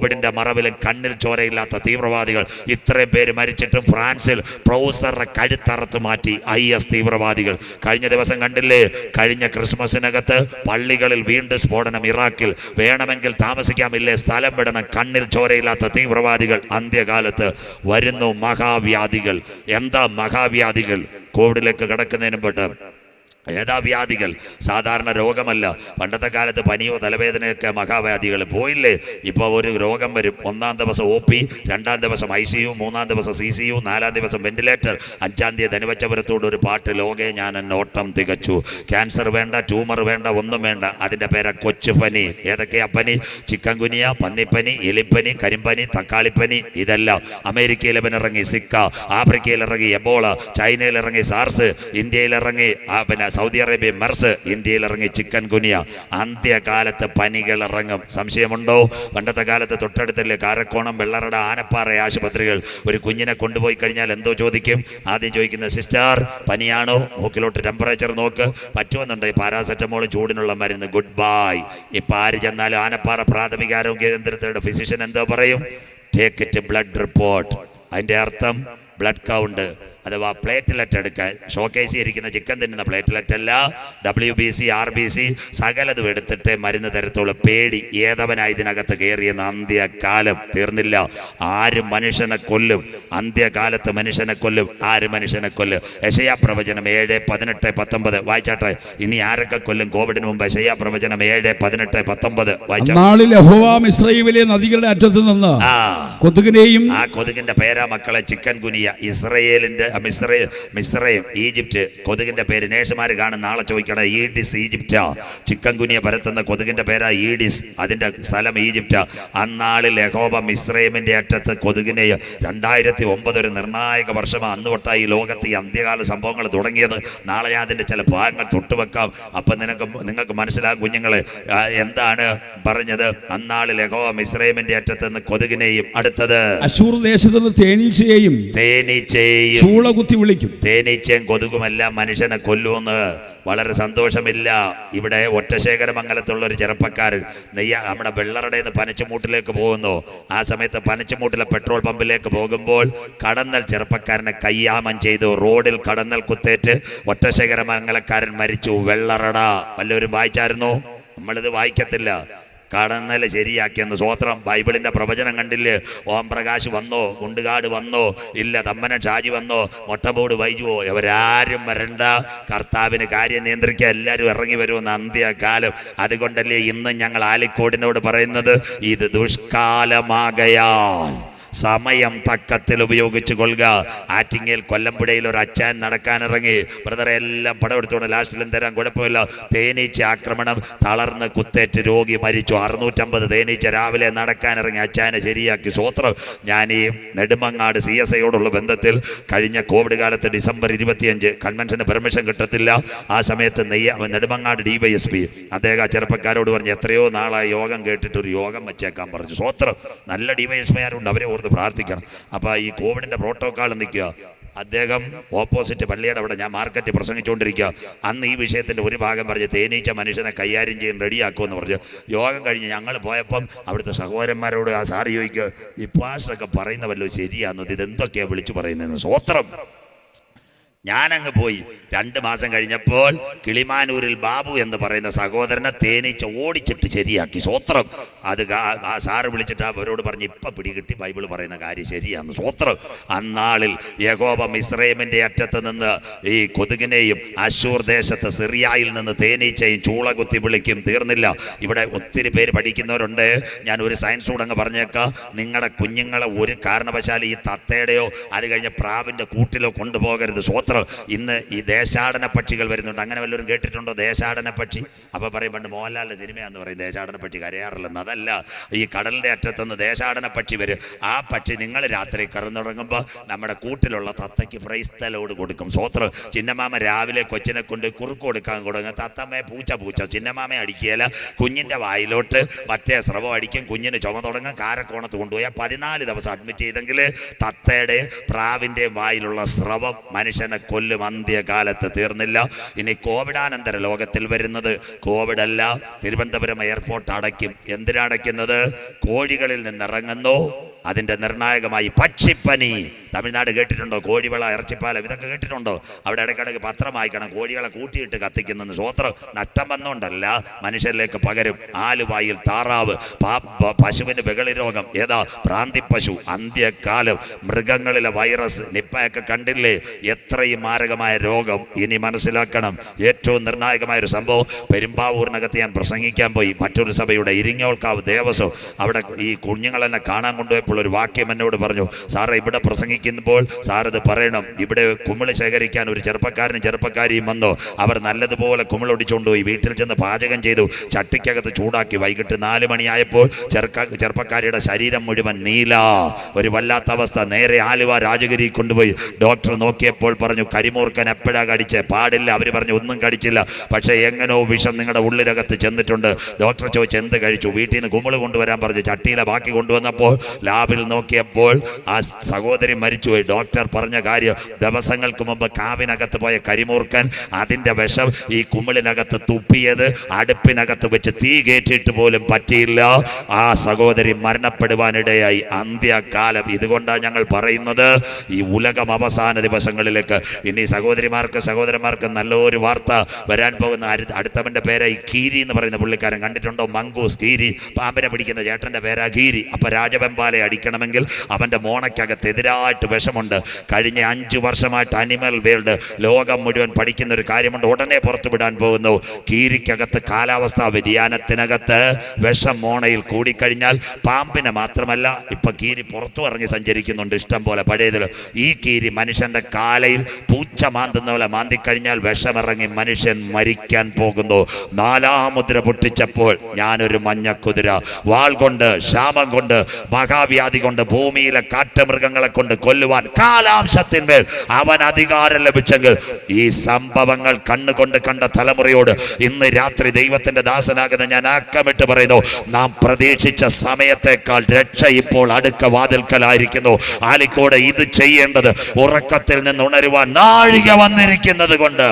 കോവിഡിന്റെ മറവിലും കണ്ണിൽ ചോരയില്ലാത്ത തീവ്രവാദികൾ ഇത്രയും പേര് മരിച്ചിട്ടും ഫ്രാൻസിൽ പ്രൊഫസറുടെ കഴുത്തറത്ത് മാറ്റി ഐ എസ് തീവ്രവാദികൾ. കഴിഞ്ഞ ദിവസം കണ്ടില്ലേ? കഴിഞ്ഞ ക്രിസ്മസിനകത്ത് പള്ളികളിൽ വീണ്ടും സ്ഫോടനം ഇറാഖിൽ. വേണമെങ്കിൽ താമസിക്കാമില്ലേ? സ്ഥലം വിടണം. കണ്ണിൽ ചോരയില്ലാത്ത തീവ്രവാദികൾ അന്ത്യകാലത്ത് വരുന്നു മഹാവ്യാധികൾ. എന്താ മഹാവ്യാധികൾ? കോവിഡിലേക്ക് കിടക്കുന്നതിനും മുമ്പ് ഏതാ സാധാരണ രോഗമല്ല. പണ്ടത്തെ കാലത്ത് പനിയോ തലവേദനയൊക്കെ മഹാവ്യാധികൾ. പോയില്ലേ? ഇപ്പൊ ഒരു രോഗം വരും. ഒന്നാം ദിവസം ഒ പി രണ്ടാം ദിവസം ഐ സി യു മൂന്നാം ദിവസം സി സി യു നാലാം ദിവസം വെന്റിലേറ്റർ. അഞ്ചാം തീയതി ധനുവച്ചപുരത്തോട് ഒരു പാട്ട് ലോകെ ഞാൻ നോട്ടം തികച്ചു ക്യാൻസർ വേണ്ട ട്യൂമർ വേണ്ട ഒന്നും വേണ്ട. അതിന്റെ പേര കൊച്ചുപനി ഏതൊക്കെയാ പനി? ചിക്കൻ കുനിയ പന്നിപ്പനി എലിപ്പനി കരിമ്പനി തക്കാളിപ്പനി. ഇതെല്ലാം അമേരിക്കയിൽ ഇറങ്ങി സിക്ക ആഫ്രിക്കയിൽ ഇറങ്ങി എബോള ചൈനയിൽ ഇറങ്ങി സാർസ് ഇന്ത്യയിൽ ഇറങ്ങി പിന്നെ സൗദി അറേബ്യ മെർസ് ഇന്ത്യയിൽ ഇറങ്ങി ചിക്കൻ കുനിയ അന്ത്യകാലത്ത് പനികൾ ഇറങ്ങും. സംശയമുണ്ടോ? പണ്ടത്തെ കാലത്ത് തൊട്ടടുത്തല്ലേ കാരക്കോണം വെള്ളറട ആനപ്പാറ ആശുപത്രികൾ. ഒരു കുഞ്ഞിനെ കൊണ്ടുപോയി കഴിഞ്ഞാൽ എന്തോ ചോദിക്കും? ആദ്യം ചോദിക്കുന്ന സിസ്റ്റർ പനിയാണോ? മൂക്കിലോട്ട് ടെമ്പറേച്ചർ നോക്ക്. പറ്റുമെന്നുണ്ട്. പാരാസെറ്റമോൾ ചൂടിനുള്ള മരുന്ന്. ഗുഡ് ബൈ ഇപ്പൊ ആര് ചെന്നാലും ആനപ്പാറ പ്രാഥമിക ആരോഗ്യ കേന്ദ്രത്തിലുള്ള ഫിസിഷ്യൻ എന്തോ പറയും? ടേക്ക് ഇറ്റ് ബ്ലഡ് റിപ്പോർട്ട് അതിന്റെ അർത്ഥം ബ്ലഡ് കൗണ്ട് അഥവാ പ്ലേറ്റ്ലെറ്റ് എടുക്കാൻ ഷോക്കേസിൽ ഇരിക്കുന്ന ചിക്കൻ തിന്നുന്ന പ്ലേറ്റ്ലെറ്റ് അല്ല W B C R B C സകലതും എടുത്തിട്ട് മരുന്ന് തരത്തോളം പേടി. ഏതവനായി ഇതിനകത്ത് കയറിയെന്ന് അന്ത്യകാലം തീർന്നില്ല. ആരും മനുഷ്യനെ കൊല്ലും? അന്ത്യകാലത്ത് മനുഷ്യനെ കൊല്ലും. ആര് മനുഷ്യനെ കൊല്ലും? യശയാ പ്രവചനം ഏഴ് പതിനെട്ട് പത്തൊമ്പത്. വായിച്ചാട്ടെ ഇനി ആരൊക്കെ കൊല്ലും? കോവിഡിന് മുമ്പ് യശയാ പ്രവചനം ഏഴ് പതിനെട്ട് പത്തൊമ്പത്. ഇസ്രയേലിലെ നദികളുടെ അറ്റത്ത് നിന്ന് ആ. കൊതുകിനെയും ആ കൊതുകിന്റെ പേരാ മക്കളെ ചിക്കൻ കുനിയ ഇസ്രയേലിന്റെ മിസ്രൈ മിസ്രൈം ഈജിപ്റ്റ് കൊതുകിന്റെ പേര് നേഴ്സുമാർ കാണും നാളെ ചോദിക്കണം ഈഡിസ് ഈജിപ്റ്റാ? ചിക്കൻ കുനിയ പരത്തുന്ന കൊതുകിന്റെ പേരാ ഈഡിസ്. അതിന്റെ സ്ഥലം ഈജിപ്റ്റാ. അന്നാളിൽ യഹോബ മിസ്രൈമിന്റെ അറ്റത്ത് കൊതുകിനെ രണ്ടായിരത്തി ഒമ്പത് ഒരു നിർണായക വർഷമാണ് അന്ന് തൊട്ടായി ഈ ലോകത്ത് ഈ അന്ത്യകാല സംഭവങ്ങൾ തുടങ്ങിയത്. നാളെ ഞാൻ അതിന്റെ ചില ഭാഗങ്ങൾ തൊട്ടുവെക്കാം. അപ്പൊ നിനക്ക് നിങ്ങൾക്ക് മനസ്സിലാകും കുഞ്ഞുങ്ങളെ എന്താണ് പറഞ്ഞത്? അന്നാളിൽ യഹോവ മിസ്രൈമിന്റെ അറ്റത്ത് നിന്ന് കൊതുകിനെയും അടുത്തത് അശൂർ ദേശത്ത് നിന്ന് തേനീച്ചയെയും തേനീച്ചയും ചൂള കുത്തി വിളിക്കും. തേനീച്ചയും കൊതുകുമെല്ലാം മനുഷ്യനെ കൊല്ലുമെന്ന് വളരെ സന്തോഷമില്ല. ഇവിടെ ഒറ്റശേഖരമംഗലത്തുള്ള ഒരു ചെറുപ്പക്കാരൻ നെയ്യ നമ്മുടെ വെള്ളറടേന്ന് പനച്ചുമൂട്ടിലേക്ക് പോകുന്നു. ആ സമയത്ത് പനച്ചുമൂട്ടിലെ പെട്രോൾ പമ്പിലേക്ക് പോകുമ്പോൾ കടന്നൽ ചെറുപ്പക്കാരനെ കയ്യാമം ചെയ്തു. റോഡിൽ കടന്നൽ കുത്തേറ്റ് ഒറ്റശേഖരമംഗലക്കാരൻ മരിച്ചു. വെള്ളറട. വല്ലവരും വായിച്ചായിരുന്നു? നമ്മളിത് വായിക്കത്തില്ല. കടന്നൽ ശരിയാക്കിയെന്ന് സ്വോത്രം ബൈബിളിന്റെ പ്രവചനം കണ്ടില്ലേ? ഓം പ്രകാശ് വന്നോ? കുണ്ടുകാട് വന്നോ? ഇല്ല തമ്മനൻ ഷാജി വന്നോ? മൊട്ടബോട് വൈജുവോ ഇവരാരും വരണ്ട. കർത്താവിന് കാര്യം നിയന്ത്രിക്കുക എല്ലാവരും ഇറങ്ങി വരുമെന്ന് അന്ത്യകാലം. അതുകൊണ്ടല്ലേ ഇന്ന് ഞങ്ങൾ ആലിക്കോടിനോട് പറയുന്നത്? ഇത് ദുഷ്കാലമാകയാൽ. സമയം തക്കത്തിൽ ഉപയോഗിച്ച് കൊള്ളുക. ആറ്റിങ്ങൽ കൊല്ലമ്പുഴയിൽ ഒരു അച്ചാൻ നടക്കാനിറങ്ങി. ബ്രദറെ എല്ലാം പടം എടുത്തോണ്ട് ലാസ്റ്റിലും തരാൻ കുഴപ്പമില്ല. തേനീച്ച ആക്രമണം തളർന്ന് കുത്തേറ്റ് രോഗി മരിച്ചു. അറുന്നൂറ്റമ്പത് തേനീച്ച രാവിലെ നടക്കാനിറങ്ങി അച്ചാനെ ശരിയാക്കി. സ്വോത്രം ഞാൻ ഈ നെടുമങ്ങാട് സി എസ് ഐയോടുള്ള ബന്ധത്തിൽ കഴിഞ്ഞ കോവിഡ് കാലത്ത് ഡിസംബർ ഇരുപത്തിയഞ്ച് കൺവെൻഷന് പെർമിഷൻ കിട്ടത്തില്ല. ആ സമയത്ത് നെയ്യ Nedumangad D Y S P അദ്ദേഹം ആ ചെറുപ്പക്കാരോട് പറഞ്ഞു എത്രയോ നാളായി യോഗം കേട്ടിട്ട് ഒരു യോഗം വെച്ചേക്കാൻ പറഞ്ഞു. സ്വോത്രം നല്ല ഡി വൈ എസ് പിമാരുണ്ട് അവരെ ഓർത്ത് പ്രാർത്ഥിക്കണം. അപ്പോൾ ഈ കോവിഡിന്റെ പ്രോട്ടോക്കാൾ നിൽക്കുക. അദ്ദേഹം ഓപ്പോസിറ്റ് പള്ളിയുടെ അവിടെ ഞാൻ മാർക്കറ്റ് പ്രസംഗിച്ചുകൊണ്ടിരിക്കുക. അന്ന് ഈ വിഷയത്തിന്റെ ഒരു ഭാഗം പറഞ്ഞ് തേനീച്ച മനുഷ്യനെ കൈകാര്യം ചെയ്യാൻ റെഡിയാക്കുമെന്ന് പറഞ്ഞു യോഗം കഴിഞ്ഞ് ഞങ്ങൾ പോയപ്പം അവിടുത്തെ സഹോദരന്മാരോട് ആ സാർ ചോദിക്കുക ഈ പാസ്റ്ററൊക്കെ പറയുന്ന വല്ലോ ഇത് ഇതെന്തൊക്കെയാണ് വിളിച്ചു പറയുന്നതെന്ന്. സ്വോത്രം ഞാനങ്ങ് പോയി. രണ്ട് മാസം കഴിഞ്ഞപ്പോൾ കിളിമാനൂരിൽ ബാബു എന്ന് പറയുന്ന സഹോദരനെ തേനീച്ച ഓടിച്ചിട്ട് ശരിയാക്കി. സ്വോത്രം. അത് സാറ് വിളിച്ചിട്ട് അവരോട് പറഞ്ഞ് ഇപ്പം പിടികിട്ടി ബൈബിൾ പറയുന്ന കാര്യം ശരിയാന്ന്. സ്വോത്രം. അന്നാളിൽ യഹോബ ഇസ്രൈമിന്റെ അറ്റത്ത് നിന്ന് ഈ കൊതുകിനെയും അശൂർ ദേശത്ത് സിറിയായിൽ നിന്ന് തേനീച്ചയും ചൂളകുത്തി വിളിക്കും. തീർന്നില്ല. ഇവിടെ ഒത്തിരി പേര് പഠിക്കുന്നവരുണ്ട്. ഞാൻ ഒരു സയൻസ് കൂടെ അങ്ങ് പറഞ്ഞേക്കാം. നിങ്ങളുടെ കുഞ്ഞുങ്ങളെ ഒരു കാരണവശാലും ഈ തത്തയുടെയോ അത് കഴിഞ്ഞ പ്രാവിന്റെ കൂട്ടിലോ കൊണ്ടുപോകരുത്. സ്വോത്രം. ഇന്ന് ഈ ദേശാടന പക്ഷികൾ വരുന്നുണ്ട്. അങ്ങനെ വല്ലവരും കേട്ടിട്ടുണ്ടോ? ദേശാടന പക്ഷി? അപ്പൊ പറയും പണ്ട് മോഹൻലാലിന്റെ സിനിമയാന്ന് പറയും ദേശാടന പക്ഷി കരയാറില്ലെന്ന്. അതല്ല ഈ കടലിന്റെ അറ്റത്തുനിന്ന് ദേശാടന പക്ഷി വരും. ആ പക്ഷി നിങ്ങൾ രാത്രി കറന്നുറങ്ങുമ്പോൾ നമ്മുടെ കൂട്ടിലുള്ള തത്തയ്ക്ക് പ്രൈസ്തലോട് കൊടുക്കും. സ്വോത്രം ചിന്നമാമ രാവിലെ കൊച്ചിനെ കൊണ്ട് കുറുക്ക് കൊടുക്കാൻ കൊടുക്കും തത്തമ്മയെ പൂച്ച പൂച്ച. ചിന്നമാമ അടിക്കുകയില്ല. കുഞ്ഞിന്റെ വായിലോട്ട് മറ്റേ സ്രവം അടിക്കും. കുഞ്ഞിന് ചുമ തുടങ്ങും. കാരക്കോണത്ത് കൊണ്ടുപോയി പതിനാല് ദിവസം അഡ്മിറ്റ് ചെയ്തെങ്കിൽ തത്തയുടെ പ്രാവിന്റെ വായിലുള്ള സ്രവം മനുഷ്യനെ കൊല്ലും അന്ത്യകാലത്ത് തീർന്നില്ല. ഇനി കോവിഡാനന്തര ലോകത്തിൽ വരുന്നത് കോവിഡ് അല്ല തിരുവനന്തപുരം എയർപോർട്ട് അടയ്ക്കും. എന്തിനടയ്ക്കുന്നത് കോഴികളിൽ നിന്നിറങ്ങുന്നു. അതിന്റെ നിർണായകമായി പക്ഷിപ്പനി. തമിഴ്നാട് കേട്ടിട്ടുണ്ടോ? കോഴിവള ഇറച്ചിപ്പാലം ഇതൊക്കെ കേട്ടിട്ടുണ്ടോ? അവിടെ ഇടയ്ക്കിടയ്ക്ക് പത്രം വായിക്കണം കോഴികളെ കൂട്ടിയിട്ട് കത്തിക്കുന്നെന്ന് സ്വോത്രം നഷ്ടം വന്നുകൊണ്ടല്ല മനുഷ്യരിലേക്ക് പകരും ആലുവായിൽ താറാവ് പശുവിന് ബഹളി രോഗം. ഏതാ? പ്രാന്തി പശു അന്ത്യകാലം മൃഗങ്ങളിലെ വൈറസ് നിപ്പയൊക്കെ കണ്ടില്ലേ? എത്രയും മാരകമായ രോഗം ഇനി മനസ്സിലാക്കണം. ഏറ്റവും നിർണായകമായ ഒരു സംഭവം പെരുമ്പാവൂരിനകത്ത് ഞാൻ പ്രസംഗിക്കാൻ പോയി. മറ്റൊരു സഭയുടെ ഇരിങ്ങോൾക്കാവ് ദേവസ്വം. അവിടെ ഈ കുഞ്ഞുങ്ങളെന്നെ കാണാൻ കൊണ്ടുപോയപ്പോൾ ഒരു വാക്യം എന്നോട് പറഞ്ഞു സാറേ ഇവിടെ പ്രസംഗിക്കുമ്പോൾ സാറത് പറയണം. ഇവിടെ കുമിൾ ശേഖരിക്കാൻ ഒരു ചെറുപ്പക്കാരനും ചെറുപ്പക്കാരിയും വന്നോ. അവർ നല്ലതുപോലെ കുമിളൊടിച്ചുകൊണ്ടുപോയി വീട്ടിൽ ചെന്ന് പാചകം ചെയ്തു. ചട്ടിക്കകത്ത് ചൂടാക്കി. വൈകിട്ട് നാല് മണിയായപ്പോൾ ചെറുക്ക ചെറുപ്പക്കാരിയുടെ ശരീരം മുഴുവൻ നീല. ഒരു വല്ലാത്ത അവസ്ഥ. നേരെ ആലുവ രാജഗിരി കൊണ്ടുപോയി. ഡോക്ടർ നോക്കിയപ്പോൾ പറഞ്ഞു കരിമൂർക്കൻ എപ്പോഴാ കടിച്ച്? പാടില്ല. അവർ പറഞ്ഞു ഒന്നും കടിച്ചില്ല. പക്ഷേ എങ്ങനോ വിഷം നിങ്ങളുടെ ഉള്ളിലകത്ത് ചെന്നിട്ടുണ്ട്. ഡോക്ടർ ചോദിച്ചു എന്ത് കഴിച്ചു? വീട്ടിൽ നിന്ന് കുമിൾ കൊണ്ടുവരാൻ പറഞ്ഞു. ചട്ടിയിലെ ബാക്കി കൊണ്ടുവന്നപ്പോൾ ലാബിൽ നോക്കിയപ്പോൾ ആ സഹോദരി മരിച്ചുപോയി. ഡോക്ടർ പറഞ്ഞ കാര്യം ദിവസങ്ങൾക്ക് മുമ്പ് കാവിനകത്ത് പോയ കരിമൂർക്കൻ അതിന്റെ വിഷം ഈ കുമിളിനകത്ത് തുപ്പിയത് അടുപ്പിനകത്ത് വെച്ച് തീ കയറ്റിയിട്ട് പോലും പറ്റിയില്ല. ആ സഹോദരി മരണപ്പെടുവാനിടയായി. അന്ത്യകാലം ഇതുകൊണ്ടാണ് ഞങ്ങൾ പറയുന്നത്. ഈ ഉലകം അവസാന ദിവസങ്ങളിലേക്ക്. ഇനി സഹോദരിമാർക്ക് സഹോദരന്മാർക്ക് നല്ലൊരു വാർത്ത വരാൻ പോകുന്ന അടുത്തവന്റെ പേരായി കീരി എന്ന് പറയുന്ന പുള്ളിക്കാരൻ കണ്ടിട്ടുണ്ടോ? മങ്കൂസ് കീരി. പാമ്പിനെ പിടിക്കുന്ന ചേട്ടന്റെ പേരാ കീരി. അപ്പൊ രാജവെമ്പാലെ അടിക്കണമെങ്കിൽ അവന്റെ മോണയ്ക്കകത്ത് എതിരായിട്ട് വിഷമുണ്ട്. കഴിഞ്ഞ അഞ്ച് വർഷമായിട്ട് അനിമൽ വേൾഡ് ലോകം മുഴുവൻ പഠിക്കുന്ന ഒരു കാര്യമുണ്ട്. ഉടനെ പുറത്തു വിടാൻ പോകുന്നു. കീരിക്കകത്ത് കാലാവസ്ഥാ വ്യതിയാനത്തിനകത്ത് വിഷം മോണയിൽ കൂടിക്കഴിഞ്ഞാൽ പാമ്പിനെ മാത്രമല്ല ഇപ്പം കീരി പുറത്തു ഇറങ്ങി സഞ്ചരിക്കുന്നുണ്ട്. ഇഷ്ടം പോലെ പഴയതിൽ ഈ കീരി മനുഷ്യന്റെ കാലയിൽ പൂച്ച മാന്തുന്ന പോലെ മാന്തിക്കഴിഞ്ഞാൽ വിഷമിറങ്ങി മനുഷ്യൻ മരിക്കാൻ പോകുന്നു. നാലാം മുദ്ര പൊട്ടിച്ചപ്പോൾ ഞാനൊരു മഞ്ഞക്കുതിര. വാൾ കൊണ്ട് ശ്യാമം കൊണ്ട് മഹാവ്യാധി കൊണ്ട് ഭൂമിയിലെ കാട്ടുമൃഗങ്ങളെ കൊണ്ട് കൊല്ലുവാൻ കാലാംശത്തിന്മേൽ അവൻ അധികാരം ലഭിച്ചെങ്കിൽ ഈ സംഭവങ്ങൾ കണ്ണുകൊണ്ട് കണ്ട തലമുറയോട് ഇന്ന് രാത്രി ദൈവത്തിന്റെ ദാസനാകുന്ന ഞാൻ ആക്കമിട്ട് പറയുന്നു നാം പ്രതീക്ഷിച്ച സമയത്തേക്കാൾ രക്ഷ ഇപ്പോൾ അടുക്ക വാതിൽക്കലായിരിക്കുന്നു. ആലിക്കോട് ഇത് ചെയ്യേണ്ടത് ഉറക്കത്തിൽ നിന്ന് ഉണരുവാൻ നാഴിക വന്നിരിക്കുന്നത് കൊണ്ട്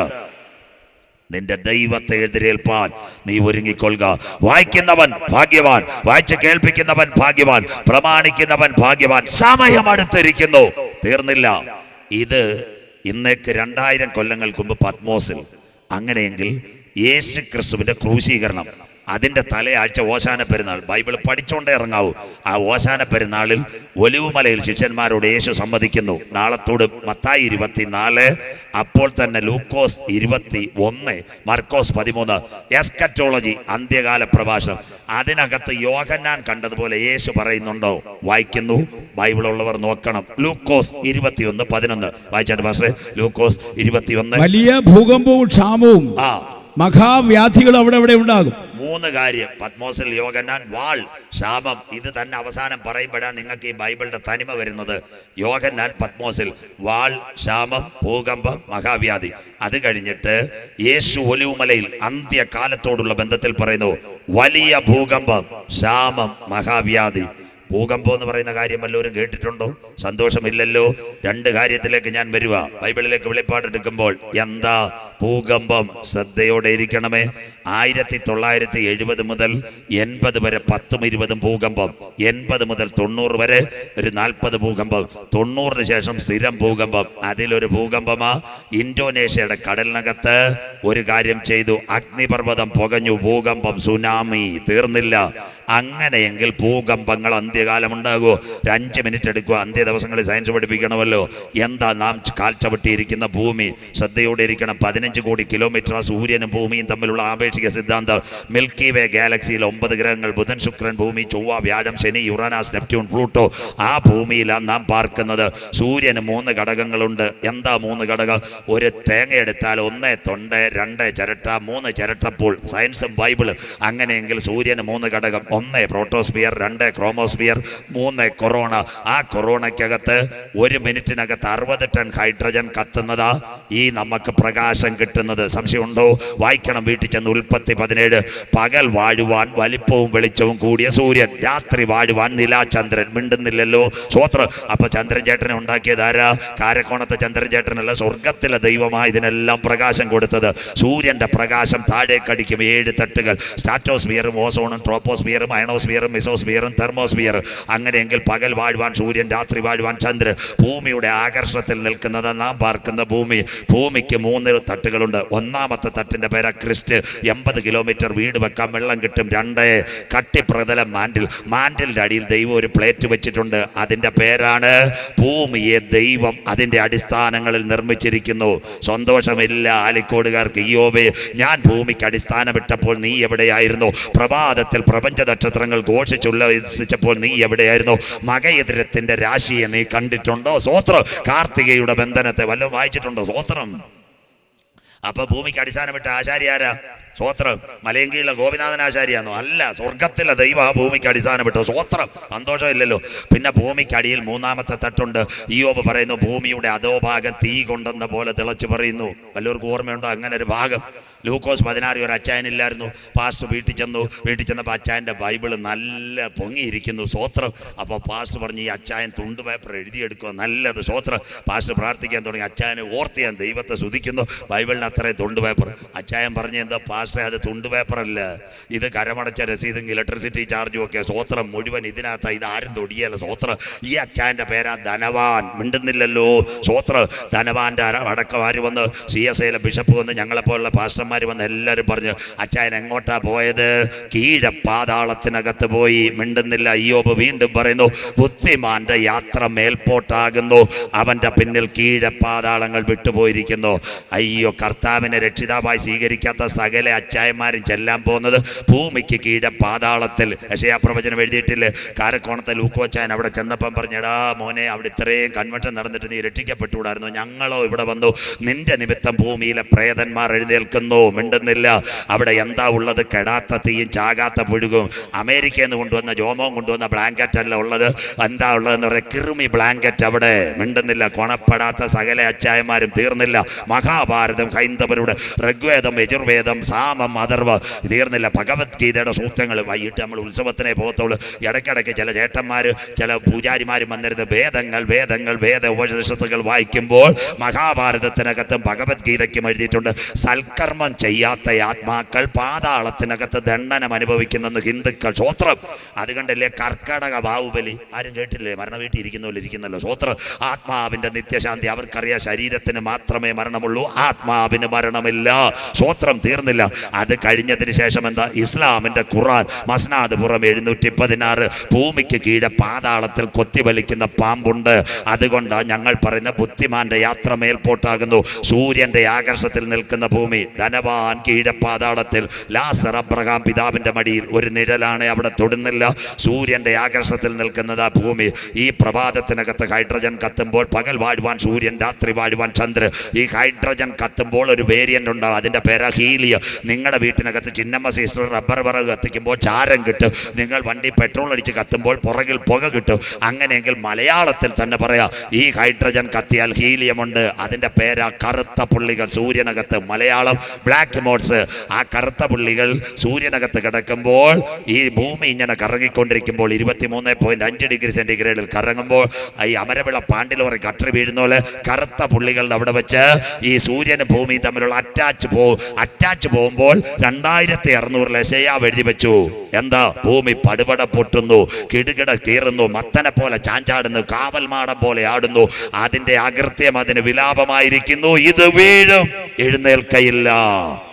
നിന്റെ ദൈവത്തെ എതിരേൽപ്പാൻ നീ ഒരുങ്ങിക്കൊള്ളുക. വായിക്കുന്നവൻ ഭാഗ്യവാൻ വായിച്ച് കേൾപ്പിക്കുന്നവൻ ഭാഗ്യവാൻ പ്രമാണിക്കുന്നവൻ ഭാഗ്യവാൻ. സമയം അടുത്തിരിക്കുന്നു. തീർന്നില്ല. ഇത് ഇന്നേക്ക് രണ്ടായിരം കൊല്ലങ്ങൾക്ക് മുമ്പ് പത്മോസിൽ. അങ്ങനെയെങ്കിൽ യേശു ക്രിസ്തുവിന്റെ ക്രൂശീകരണം. അതിന്റെ തലയാഴ്ച ഓശാന പെരുന്നാൾ. ബൈബിൾ പഠിച്ചോണ്ടേ ഇറങ്ങാവൂ. ആ ഓശാന പെരുന്നാളിൽ ഒലിവുമലയിൽ ശിഷ്യന്മാരോട് യേശു സമ്മതിക്കുന്നു. നാളത്തോട് മത്തായി ഇരുപത്തിനാല് അപ്പോൾ തന്നെ ലൂക്കോസ് ഇരുപത്തി ഒന്ന് മർക്കോസ് പതിമൂന്ന് എസ്കറ്റോളജി അന്ത്യകാല പ്രഭാഷണം. അതിനകത്ത് യോഹന്നാൻ കണ്ടതുപോലെ യേശു പറയുന്നുണ്ടോ? വായിക്കുന്നു. ബൈബിൾ ഉള്ളവർ നോക്കണം. ലൂക്കോസ് ഇരുപത്തിയൊന്ന് പതിനൊന്ന്. വായിച്ചാട്ട് ലൂക്കോസ് ലൂക്കോസ് ഇരുപത്തിയൊന്ന്. വലിയ ഭൂകമ്പവും ക്ഷാമവും ആ. മഹാവ്യാധികളും അവിടെ അവിടെ ഉണ്ടാകും? മൂന്ന് കാര്യം. പത്മോസിൽ യോഗനാൻ വാൾ ശാപം. ഇത് തന്നെ അവസാനം പറയുമ്പോഴാണ് നിങ്ങൾക്ക് ഈ ബൈബിളിന്റെ തനിമ വരുന്നത്. യോഗനാൻ പത്മോസിൽ വാൾ ശാപം ഭൂകമ്പം മഹാവ്യാധി. അത് കഴിഞ്ഞിട്ട് യേശു ഒലിവുമലയിൽ അന്ത്യകാലത്തോടുള്ള ബന്ധത്തിൽ പറയുന്നു വലിയ ഭൂകമ്പം ശാമം മഹാവ്യാധി. ഭൂകമ്പം എന്ന് പറയുന്ന കാര്യം വല്ലവരും കേട്ടിട്ടുണ്ടോ? സന്തോഷമില്ലല്ലോ. രണ്ട് കാര്യത്തിലേക്ക് ഞാൻ വരിക ബൈബിളിലേക്ക് വെളിപ്പാടെടുക്കുമ്പോൾ എന്താ ഭൂകമ്പം ശ്രദ്ധയോടെ ഇരിക്കണമേ. ആയിരത്തി തൊള്ളായിരത്തി എഴുപത് മുതൽ എൺപത് വരെ പത്തും ഇരുപതും ഭൂകമ്പം. എൺപത് മുതൽ തൊണ്ണൂറ് വരെ ഒരു നാൽപ്പത് ഭൂകമ്പം. തൊണ്ണൂറിന് ശേഷം സ്ഥിരം ഭൂകമ്പം. അതിലൊരു ഭൂകമ്പമാ. ഇന്തോനേഷ്യയുടെ കടലിനകത്ത് ഒരു കാര്യം ചെയ്തു. അഗ്നിപർവതം പുകഞ്ഞു. ഭൂകമ്പം സുനാമി. തീർന്നില്ല. അങ്ങനെയെങ്കിൽ ഭൂകമ്പങ്ങൾ അന്ത്യകാലം ഉണ്ടാകുമോ ഒരു അഞ്ച് മിനിറ്റ് എടുക്കുക. അന്ത്യ ദിവസങ്ങളിൽ സയൻസ് പഠിപ്പിക്കണമല്ലോ. എന്താ നാം കാൽ ചവിട്ടിയിരിക്കുന്ന ഭൂമി? ശ്രദ്ധയോടെ ഇരിക്കണം. പതിനഞ്ച് കോടി കിലോമീറ്റർ ആ സൂര്യനും ഭൂമിയും തമ്മിലുള്ള ആപേക്ഷിക സിദ്ധാന്തം. മിൽക്കി വേ ഗാലക്സിയിൽ ഒമ്പത് ഗ്രഹങ്ങൾ ബുധൻ ശുക്രൻ ഭൂമി ചൊവ്വ വ്യാഴം ശനി യുറാനാസ് നെപ്റ്റ്യൂൺ പ്ലൂട്ടോ. ആ ഭൂമിയിലാണ് നാം പാർക്കുന്നത്. സൂര്യന് മൂന്ന് ഘടകങ്ങളുണ്ട്. എന്താ മൂന്ന് ഘടകം? ഒരു തേങ്ങ എടുത്താൽ ഒന്ന് തൊണ്ട് രണ്ട് ചിരട്ട മൂന്ന് ചിരട്ടപ്പോൾ സയൻസും ബൈബിളും. അങ്ങനെയെങ്കിൽ സൂര്യന് മൂന്ന് ഘടകം. ഒന്ന് പ്രോട്ടോസ്ഫിയർ രണ്ട് ക്രോമോസ്ഫിയർ മൂന്ന് കൊറോണ. ആ കൊറോണയ്ക്കകത്ത് ഒരു മിനിറ്റിനകത്ത് അറുപത് ടൺ ഹൈഡ്രജൻ കത്തുന്നതാ ഈ നമുക്ക് പ്രകാശം കിട്ടുന്നത് സംശയമുണ്ടോ? വായിക്കണം വീട്ടിൽ ചെന്ന് ഉൽപ്പത്തി പതിനേഴ്. പകൽ വാഴുവാൻ വലിപ്പവും വെളിച്ചവും കൂടിയ സൂര്യൻ. രാത്രി വാഴുവാൻ നിലാചന്ദ്രൻ. മിണ്ടുന്നില്ലല്ലോ. സ്വോത്രം അപ്പൊ ചന്ദ്രൻ ചേട്ടനെ ഉണ്ടാക്കിയത് ആരാ? കാരക്കോണത്തെ ചന്ദ്രൻ ചേട്ടനല്ല സ്വർഗത്തിലെ ദൈവമായി ഇതിനെല്ലാം പ്രകാശം കൊടുത്തത്. സൂര്യന്റെ പ്രകാശം താഴേക്കടിക്കും ഏഴ് തട്ടുകൾ. സ്റ്റാറ്റോസ്ഫിയറും ഓസോണും ട്രോപ്പോസ്ഫിയറും അയണോസ്ഫിയറും മിസോസ്ഫിയറും തെർമോസ്ഫിയറും അങ്ങനെയെങ്കിൽ പകൽ വാഴുവാൻ സൂര്യൻ രാത്രി വാഴുവാൻ ചന്ദ്രൻ. ഭൂമിയുടെ ആകർഷണത്തിൽ നിൽക്കുന്നത് നാം പാർക്കുന്ന ഭൂമി. ഭൂമിക്ക് മൂന്നിൽ തട്ടുകളുണ്ട്. ഒന്നാമത്തെ തട്ടിന്റെ പേരാ ക്രിസ്റ്റ്. എൺപത് കിലോമീറ്റർ വീട് വെക്കാൻ വെള്ളം കിട്ടും. രണ്ട് കട്ടിപ്രതലം മാൻഡിൽ. മാൻഡിലിന്റെ അടിയിൽ ദൈവം ഒരു പ്ലേറ്റ് വെച്ചിട്ടുണ്ട്. അതിന്റെ പേരാണ് ഭൂമിയെ ദൈവം അതിന്റെ അടിസ്ഥാനങ്ങളിൽ നിർമ്മിച്ചിരിക്കുന്നു. സന്തോഷമില്ല ആലിക്കോടുകാർക്ക് ഈയോബെ ഞാൻ ഭൂമിക്ക് അടിസ്ഥാനമിട്ടപ്പോൾ നീ എവിടെയായിരുന്നു? പ്രഭാതത്തിൽ പ്രപഞ്ച നക്ഷത്രങ്ങൾ ഘോഷിച്ചുല്ലസിച്ചപ്പോൾ നീ എവിടെയായിരുന്നു? മകയതിരത്തിന്റെ രാശിയെ നീ കണ്ടിട്ടുണ്ടോ? സ്വോത്ര കാർത്തികയുടെ ബന്ധനത്തെ വല്ലതും വായിച്ചിട്ടുണ്ടോ? സ്വോത്രം അപ്പൊ ഭൂമിക്ക് അടിസ്ഥാനമിട്ട ആരാ സ്വോത്രം. മലയങ്കിയുള്ള ഗോപിനാഥൻ ആചാര്യാന്നോ? അല്ല സ്വർഗത്തിലെ ദൈവ ഭൂമിക്ക് അടിസ്ഥാനപ്പെട്ടു സ്വോത്രം. സന്തോഷമില്ലല്ലോ പിന്നെ ഭൂമിക്കടിയിൽ മൂന്നാമത്തെ തട്ടുണ്ട്. ഈയോബ് പറയുന്നു ഭൂമിയുടെ അധോഭാഗം തീ കൊണ്ടെന്ന പോലെ തിളച്ചു പറയുന്നു. വല്ലവർക്കും ഓർമ്മയുണ്ടോ? അങ്ങനെ ഒരു ഭാഗം. ലൂക്കോസ് പതിനാറ് ഒരു അച്ചായനില്ലായിരുന്നു. പാസ്റ്റർ വീട്ടിൽ ചെന്നു. വീട്ടിൽ ചെന്നപ്പോൾ അച്ചായന്റെ ബൈബിൾ നല്ല പൊങ്ങിയിരിക്കുന്നു. സ്വോത്രം. അപ്പോൾ പാസ്റ്റർ പറഞ്ഞു ഈ അച്ചായൻ തുണ്ട് പേപ്പർ എഴുതിയെടുക്കുക നല്ലത് സ്വോത്രം. പാസ്റ്റർ പ്രാർത്ഥിക്കാൻ തുടങ്ങി. അച്ചായനെ ഓർത്ത് ഞാൻ ദൈവത്തെ സ്തുതിക്കുന്നു. ബൈബിളിന് അത്രയും തുണ്ട് പേപ്പർ. അച്ചായൻ പറഞ്ഞു എന്താ പാസ്റ്ററെ അത് തുണ്ട് പേപ്പറല്ല. ഇത് കരമടച്ച രസീതും ഇലക്ട്രിസിറ്റി ചാർജും ഒക്കെ സ്വോത്രം മുഴുവൻ ഇതിനകത്ത്. ഇത് ആരും തൊടിയല്ല സ്വോത്രം. ഈ അച്ചായന്റെ പേരാ ധനവാൻ. മിണ്ടുന്നില്ലല്ലോ. സ്വോത്രം. ധനവാന്റെ അടക്കം ആര് വന്ന് സി എസ് ഐയിലെ ബിഷപ്പ് വന്ന് ഞങ്ങളെപ്പോലുള്ള പാസ്റ്റർമാർ വന്ന് എല്ലാവരും പറഞ്ഞു അച്ചായൻ എങ്ങോട്ടാ പോയത്? കീഴപ്പാതാളത്തിനകത്ത് പോയി. മിണ്ടുന്നില്ല. അയ്യോബ് വീണ്ടും പറയുന്നു ബുദ്ധിമാന്റെ യാത്ര മേൽപോട്ടാകുന്നു. അവന്റെ പിന്നിൽ കീഴപ്പാതാളങ്ങൾ വിട്ടുപോയിരിക്കുന്നു. അയ്യോ കർത്താവിനെ രക്ഷിതാവായി സ്വീകരിക്കാത്ത സകല അച്ചായന്മാരും ചെല്ലാൻ പോകുന്നത് ഭൂമിക്ക് കീഴെ പാതാളത്തിൽ. പ്രവചനം എഴുതിയിട്ടില്ലേ. കാരക്കോണത്തെ ലൂക്കോച്ചാൻ അവിടെ ചെന്നപ്പം പറഞ്ഞടാ മോനെ അവിടെ ഇത്രയും കൺവെൻഷൻ നടന്നിട്ട് നീ രക്ഷിക്കപ്പെട്ടുകൂടായിരുന്നു? ഞങ്ങളോ ഇവിടെ വന്നു നിന്റെ നിമിത്തം ഭൂമിയിലെ പ്രേതന്മാർ എഴുന്നേൽക്കുന്നു. മിണ്ടുന്നില്ല. അവിടെ എന്താ ഉള്ളത്? കെടാത്ത തീയും ചാകാത്ത പുഴുകും. അമേരിക്കയിൽ നിന്ന് കൊണ്ടുവന്ന ജോമോം കൊണ്ടുവന്ന ബ്ലാങ്കറ്റ് അല്ല ഉള്ളത്. എന്താ ഉള്ളതെന്ന് പറയുക കിറുമി ബ്ലാങ്കറ്റ് അവിടെ മിണ്ടുന്നില്ല. കൊണപ്പെടാത്ത സകല അച്ചായന്മാരും തീർന്നില്ല. മഹാഭാരതം ഹൈന്ദവരുടെ ഋഗ്വേദം യജുർവേദം സാമം അഥർവ തീർന്നില്ല. ഭഗവത്ഗീതയുടെ സൂക്തങ്ങൾ വൈകിട്ട് നമ്മൾ ഉത്സവത്തിനെ പോകത്തുള്ളൂ. ഇടയ്ക്കിടയ്ക്ക് ചില ചേട്ടന്മാർ ചില പൂജാരിമാരും വന്നിരുന്ന് വേദങ്ങൾ വേദങ്ങൾ വേദ ഉപനിഷത്തുകൾ വായിക്കുമ്പോൾ മഹാഭാരതത്തിനകത്തും ഭഗവത്ഗീതയ്ക്കും എഴുതിയിട്ടുണ്ട്. സൽക്കർമ്മം കർമ്മം ചെയ്യാത്ത ആത്മാക്കൾ പാതാളത്തിനകത്ത് ദണ്ഡനം അനുഭവിക്കുന്നെന്ന് ഹിന്ദുക്കൾ സ്വോത്രം അതുകൊണ്ടല്ലേ കർക്കടക ബാഹുബലി ആരും കേട്ടില്ലേ? മരണ വീട്ടിൽ ഇരിക്കുന്നല്ലോ ഇരിക്കുന്നല്ലോ ആത്മാവിന്റെ നിത്യശാന്തി അവർക്കറിയാം ശരീരത്തിന് മാത്രമേ മരണമുള്ളൂ ആത്മാവിന് മരണമില്ല. സ്വോത്രം തീർന്നില്ല. അത് കഴിഞ്ഞതിന് ശേഷം എന്താ? ഇസ്ലാമിന്റെ ഖുറാൻ മസ്നാദ് പുറം എഴുന്നൂറ്റി പതിനാറ് ഭൂമിക്ക് കീഴെ പാതാളത്തിൽ കൊത്തിവലിക്കുന്ന പാമ്പുണ്ട്. അതുകൊണ്ട് ഞങ്ങൾ പറയുന്ന ബുദ്ധിമാന്റെ യാത്ര മേൽപോട്ടാകുന്നു. സൂര്യന്റെ ആകർഷത്തിൽ നിൽക്കുന്ന ഭൂമി ധനവാൻ കീഴെ പാതാളത്തിൽ ലാസർ അബ്രഹാം പിതാവിന്റെ മടിയിൽ ഒരു നിഴലാണ് അവിടെ തൊടുന്നില്ല. സൂര്യന്റെ ആകർഷത്തിൽ നിൽക്കുന്നത് ആ ഭൂമി. ഈ പ്രഭാതത്തിനകത്ത് ഹൈഡ്രജൻ കത്തുമ്പോൾ പകൽ വാഴുവാൻ സൂര്യൻ രാത്രി വാഴുവാൻ ചന്ദ്രൻ. ഈ ഹൈഡ്രജൻ കത്തുമ്പോൾ ഒരു വേരിയന്റ് ഉണ്ടാവും. അതിന്റെ പേരാ ഹീലിയ. നിങ്ങളുടെ വീട്ടിനകത്ത് ചിന്നമ്മ സിസ്റ്റർ റബ്ബർ വിറക് കത്തിക്കുമ്പോൾ ചാരം കിട്ടും. നിങ്ങൾ വണ്ടി പെട്രോൾ അടിച്ച് കത്തുമ്പോൾ പുറകിൽ പുക കിട്ടും. അങ്ങനെയെങ്കിൽ മലയാളത്തിൽ തന്നെ പറയാം ഈ ഹൈഡ്രജൻ കത്തിയാൽ ഹീലിയമുണ്ട്. അതിന്റെ പേരാ കറുത്ത പുള്ളികൾ. സൂര്യനകത്ത് മലയാളം ബ്ലാക്ക് മോഡ്സ് ആ കറുത്ത പുള്ളികൾ സൂര്യനകത്ത് കിടക്കുമ്പോൾ ഈ ഭൂമി ഇങ്ങനെ കറങ്ങിക്കൊണ്ടിരിക്കുമ്പോൾ ഇരുപത്തിമൂന്ന് പോയിന്റ് അഞ്ച് ഡിഗ്രി സെന്റിഗ്രേഡിൽ കറങ്ങുമ്പോൾ ഈ അമരവിള പാണ്ടിൽ പറയും കട്ടറി വീഴുന്ന പോലെ കറുത്ത പുള്ളികളുടെ അവിടെ വെച്ച് ഈ സൂര്യന് ഭൂമി തമ്മിലുള്ള അറ്റാച്ച് പോ അറ്റാച്ച് പോകുമ്പോൾ രണ്ടായിരത്തി അറുന്നൂറിൽ എസയാവ് എഴുതി വെച്ചു. എന്താ? ഭൂമി പടുപട പൊട്ടുന്നു കിടുകിട കീറുന്നു മത്തനെ പോലെ ചാഞ്ചാടുന്നു കാവൽമാടം പോലെ ആടുന്നു. അതിന്റെ അകൃത്യം അതിന് വിലാപമായിരിക്കുന്നു. ഇത് വീഴും. എഴുന്നേൽക്കയില്ല. Allah.